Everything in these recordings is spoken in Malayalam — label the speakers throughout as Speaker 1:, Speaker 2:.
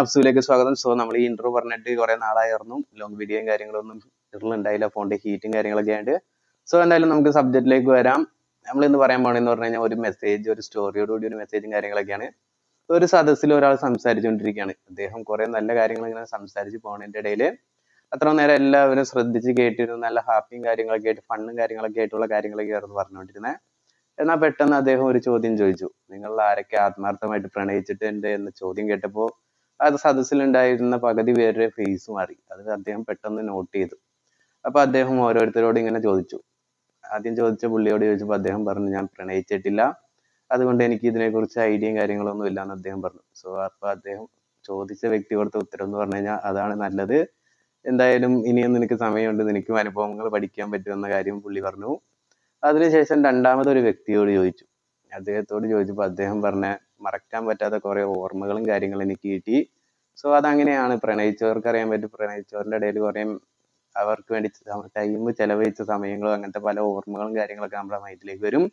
Speaker 1: അഫ്സുലേക്ക് സ്വാഗതം. സോ നമ്മൾ ഈ ഇന്റർവ്യൂ പറഞ്ഞിട്ട് കുറെ നാളായിരുന്നു. ലോങ് വീഡിയോയും കാര്യങ്ങളൊന്നും ഉണ്ടായില്ല ഫോണിന്റെ ഹീറ്റും കാര്യങ്ങളൊക്കെ ആയിട്ട്. സോ എന്തായാലും നമുക്ക് സബ്ജക്റ്റിലേക്ക് വരാം. നമ്മൾ ഇന്ന് പറയാൻ പോണെന്ന് പറഞ്ഞു കഴിഞ്ഞാൽ ഒരു മെസ്സേജ് ഒരു സ്റ്റോറിയോട് കൂടി ഒരു മെസ്സേജും കാര്യങ്ങളൊക്കെയാണ്. ഒരു സദസ്സിൽ ഒരാൾ സംസാരിച്ചുകൊണ്ടിരിക്കുകയാണ് അദ്ദേഹം കുറെ നല്ല കാര്യങ്ങൾ ഇങ്ങനെ സംസാരിച്ച് പോണതിന്റെ ഇടയിൽ അത്ര നേരം എല്ലാവരും ശ്രദ്ധിച്ച് കേട്ടിരുന്നു. നല്ല ഹാപ്പിയും കാര്യങ്ങളൊക്കെ ആയിട്ട് ഫണ്ണും കാര്യങ്ങളൊക്കെ ആയിട്ടുള്ള കാര്യങ്ങളൊക്കെ ആയിരുന്നു പറഞ്ഞുകൊണ്ടിരുന്നത് എന്നാൽ പെട്ടെന്ന് അദ്ദേഹം ഒരു ചോദ്യം ചോദിച്ചു. നിങ്ങൾ ആരൊക്കെ ആത്മാർത്ഥമായിട്ട് പ്രണയിച്ചിട്ടുണ്ട്? എന്ന ചോദ്യം കേട്ടപ്പോൾ അത് സദസ്സിലുണ്ടായിരുന്ന പകുതി പേരുടെ ഫേസ് മാറി. അത് അദ്ദേഹം പെട്ടെന്ന് നോട്ട് ചെയ്തു. അപ്പൊ അദ്ദേഹം ഓരോരുത്തരോട് ഇങ്ങനെ ചോദിച്ചു. ആദ്യം ചോദിച്ച പുള്ളിയോട് ചോദിച്ചപ്പോൾ അദ്ദേഹം പറഞ്ഞു ഞാൻ പ്രണയിച്ചിട്ടില്ല. അതുകൊണ്ട് എനിക്ക് ഇതിനെക്കുറിച്ച് ഐഡിയയും കാര്യങ്ങളൊന്നും ഇല്ല എന്ന് അദ്ദേഹം പറഞ്ഞു. സോ അപ്പൊ അദ്ദേഹം ചോദിച്ച വ്യക്തി കൊടുത്ത ഉത്തരം എന്ന് പറഞ്ഞു കഴിഞ്ഞാൽ അതാണ് നല്ലത്. എന്തായാലും ഇനിയും നിനക്ക് സമയമുണ്ട്. നിനക്കും അനുഭവങ്ങൾ പഠിക്കാൻ പറ്റുമെന്ന കാര്യം പുള്ളി പറഞ്ഞു. അതിനുശേഷം രണ്ടാമതൊരു വ്യക്തിയോട് ചോദിച്ചു. അദ്ദേഹത്തോട് ചോദിച്ചപ്പോൾ അദ്ദേഹം പറഞ്ഞ മറക്കാൻ പറ്റാത്ത കുറെ ഓർമ്മകളും കാര്യങ്ങളും എനിക്ക് കിട്ടി. സോ അതങ്ങനെയാണ്. പ്രണയിച്ചവർക്ക് അറിയാൻ പറ്റും. പ്രണയിച്ചവരുടെ ഇടയിൽ കുറേ അവർക്ക് വേണ്ടി ടൈം ചെലവഴിച്ച സമയങ്ങളും അങ്ങനത്തെ പല ഓർമ്മകളും കാര്യങ്ങളൊക്കെ നമ്മുടെ മൈൻഡിലേക്ക് വരും.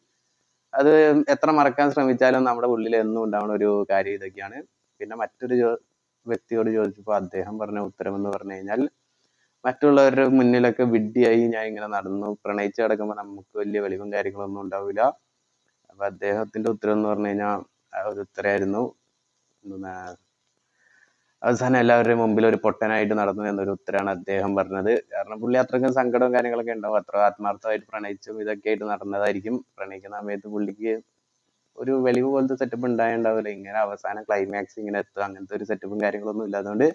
Speaker 1: അത് എത്ര മറക്കാൻ ശ്രമിച്ചാലും നമ്മുടെ ഉള്ളിൽ എന്നും ഉണ്ടാവുന്ന ഒരു കാര്യം ഇതൊക്കെയാണ്. പിന്നെ മറ്റൊരു വ്യക്തിയോട് ചോദിച്ചപ്പോൾ അദ്ദേഹം പറഞ്ഞ ഉത്തരം എന്ന് പറഞ്ഞു കഴിഞ്ഞാൽ മറ്റുള്ളവരുടെ മുന്നിലൊക്കെ വിഡ്ഢിയായി ഞാൻ ഇങ്ങനെ നടന്നു. പ്രണയിച്ച് കിടക്കുമ്പോൾ നമുക്ക് വലിയ വെളിവും കാര്യങ്ങളൊന്നും ഉണ്ടാവില്ല. അപ്പൊ അദ്ദേഹത്തിന്റെ ഉത്തരം എന്ന് പറഞ്ഞു കഴിഞ്ഞാൽ ഒരു ഉത്തരമായിരുന്നു. അവസാനം എല്ലാവരുടെയും മുമ്പിൽ ഒരു പൊട്ടനായിട്ട് നടന്നു എന്നൊരു ഉത്തരമാണ് അദ്ദേഹം പറഞ്ഞത്. കാരണം പുള്ളി അത്രയ്ക്കും സങ്കടവും കാര്യങ്ങളൊക്കെ ഉണ്ടാവും. അത്ര ആത്മാർത്ഥമായിട്ട് പ്രണയിച്ചും ഇതൊക്കെ ആയിട്ട് നടന്നതായിരിക്കും. പ്രണയിക്കുന്ന സമയത്ത് പുള്ളിക്ക് ഒരു വെളിവ് പോലത്തെ സെറ്റപ്പ് ഉണ്ടായിണ്ടാവില്ല. ഇങ്ങനെ അവസാനം ക്ലൈമാക്സ് ഇങ്ങനെ എത്തുക അങ്ങനത്തെ ഒരു സെറ്റപ്പും കാര്യങ്ങളൊന്നും ഇല്ലാത്തതുകൊണ്ട്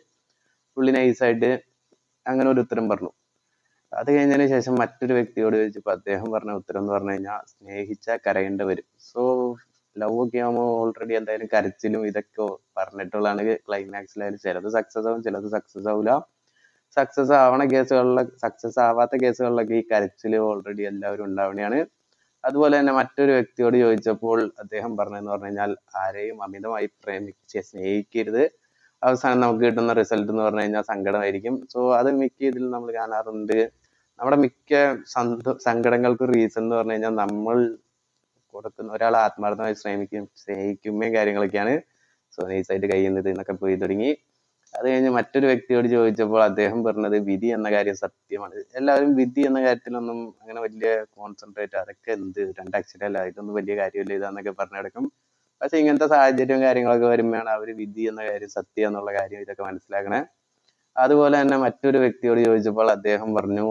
Speaker 1: പുള്ളി നൈസായിട്ട് അങ്ങനെ ഒരു ഉത്തരം പറഞ്ഞു. അത് കഴിഞ്ഞതിന് ശേഷം മറ്റൊരു വ്യക്തിയോട് ചോദിച്ചപ്പോൾ അദ്ദേഹം പറഞ്ഞ ഉത്തരം എന്ന് പറഞ്ഞു കഴിഞ്ഞാൽ സ്നേഹിച്ചാൽ കരയേണ്ടി വരും. സോ ലവ് ഒക്കെ ആകുമ്പോൾ ഓൾറെഡി എന്തായാലും കരച്ചിലും ഇതൊക്കെ പറഞ്ഞിട്ടുള്ളതാണ് ക്ലൈമാക്സിലായാലും ചിലത് സക്സസ് ആവും ചിലത് സക്സസ് ആവില്ല സക്സസ് ആവണ കേസുകളിലൊക്കെ സക്സസ് ആവാത്ത കേസുകളിലൊക്കെ ഈ കരച്ചിൽ ഓൾറെഡി എല്ലാവരും ഉണ്ടാവണെയാണ്. അതുപോലെ തന്നെ മറ്റൊരു വ്യക്തിയോട് ചോദിച്ചപ്പോൾ അദ്ദേഹം പറഞ്ഞതെന്ന് പറഞ്ഞു കഴിഞ്ഞാൽ ആരെയും അമിതമായി പ്രേമിച്ച് സ്നേഹിക്കരുത്. അവസാനം നമുക്ക് കിട്ടുന്ന റിസൾട്ട് എന്ന് പറഞ്ഞു കഴിഞ്ഞാൽ സങ്കടമായിരിക്കും. സോ അത് മിക്ക ഇതിൽ നമ്മൾ കാണാറുണ്ട്. നമ്മുടെ മിക്ക സന്ത സങ്കടങ്ങൾക്ക് റീസൺ എന്ന് പറഞ്ഞു കഴിഞ്ഞാൽ നമ്മൾ കൊടുക്കുന്ന ഒരാൾ ആത്മാർത്ഥമായി ശ്രമിക്കും സ്നേഹിക്കുമ്പോൾ കാര്യങ്ങളൊക്കെയാണ് സോ നൈസായിട്ട് കഴിയുന്നത് എന്നൊക്കെ പോയി തുടങ്ങി. അത് കഴിഞ്ഞ് മറ്റൊരു വ്യക്തിയോട് ചോദിച്ചപ്പോൾ അദ്ദേഹം പറഞ്ഞത് വിധി എന്ന കാര്യം സത്യമാണ്. എല്ലാവരും വിധി എന്ന കാര്യത്തിലൊന്നും അങ്ങനെ വലിയ കോൺസെൻട്രേറ്റ് അതൊക്കെ എന്ത് രണ്ടക്ഷരമല്ല ഇതൊന്നും വലിയ കാര്യമില്ല ഇതാന്നൊക്കെ പറഞ്ഞു കിടക്കും പക്ഷെ ഇങ്ങനത്തെ സാഹചര്യവും കാര്യങ്ങളൊക്കെ വരുമ്പോഴാണ് അവർ വിധി എന്ന കാര്യം സത്യം എന്നുള്ള കാര്യം ഇതൊക്കെ മനസ്സിലാക്കണേ. അതുപോലെ തന്നെ മറ്റൊരു വ്യക്തിയോട് ചോദിച്ചപ്പോൾ അദ്ദേഹം പറഞ്ഞു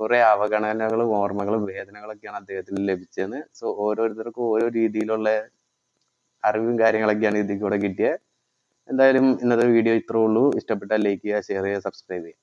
Speaker 1: കുറെ അവഗണനകളും ഓർമ്മകളും വേദനകളൊക്കെയാണ് അദ്ദേഹത്തിന് ലഭിച്ചതെന്ന്. സോ ഓരോരുത്തർക്കും ഓരോ രീതിയിലുള്ള അറിവും കാര്യങ്ങളൊക്കെയാണ് ഇതിൽ കൂടെ കിട്ടിയത്. എന്തായാലും ഇന്നത്തെ വീഡിയോ ഇത്രേ ഉള്ളൂ. ഇഷ്ടപ്പെട്ടാൽ ലൈക്ക് ചെയ്യുക ഷെയർ ചെയ്യുക സബ്സ്ക്രൈബ് ചെയ്യുക.